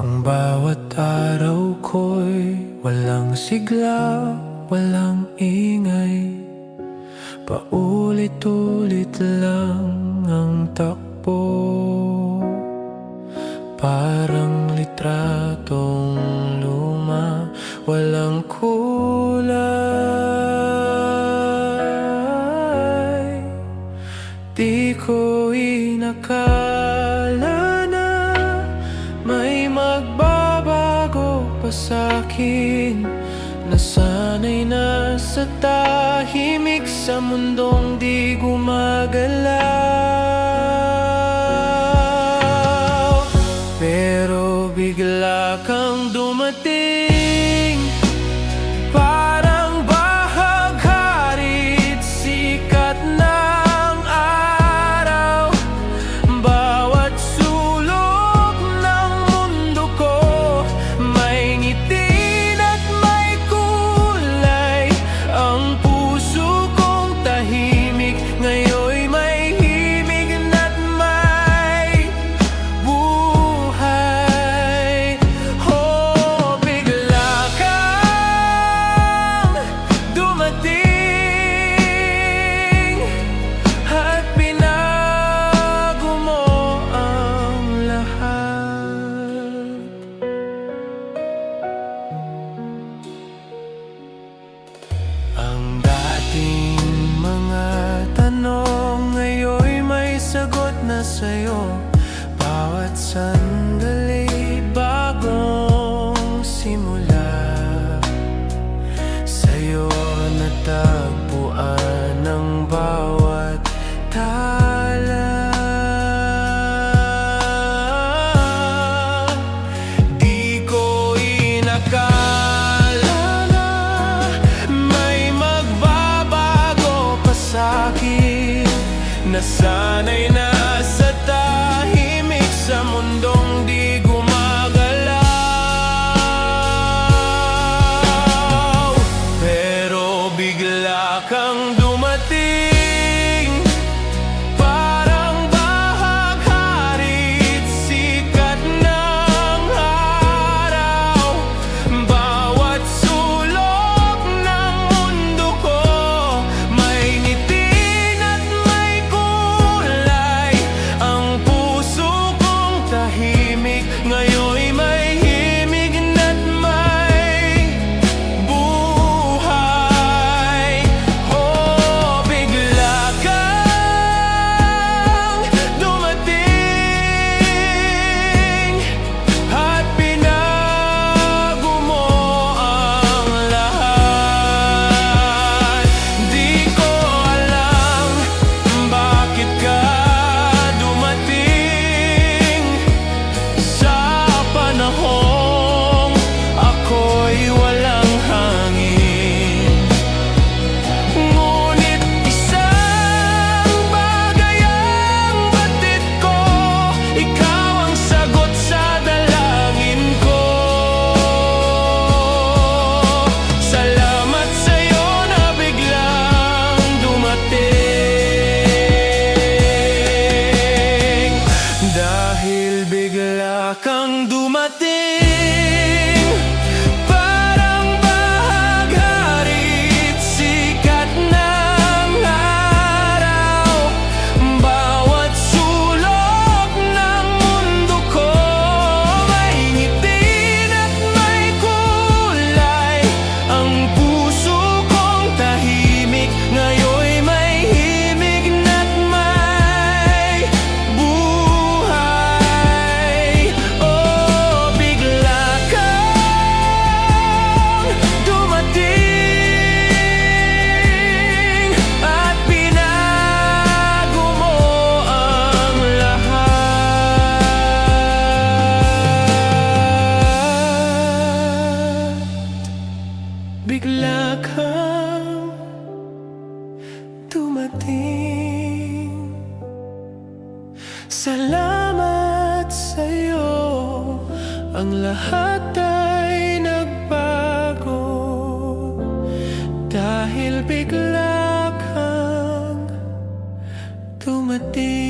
Ang bawat araw ko'y walang sigla, walang ingay. Paulit-ulit lang ang takbo. Parang litratong luma, walang kulay pa sa'kin Nasanay na sa tahimik sa mundong di gumagalaw na sa'yo. Bawat sandali tahimik. Ngayon Salamat sa'yo. Ang lahat ay nagbago. Dahil bigla kang dumating.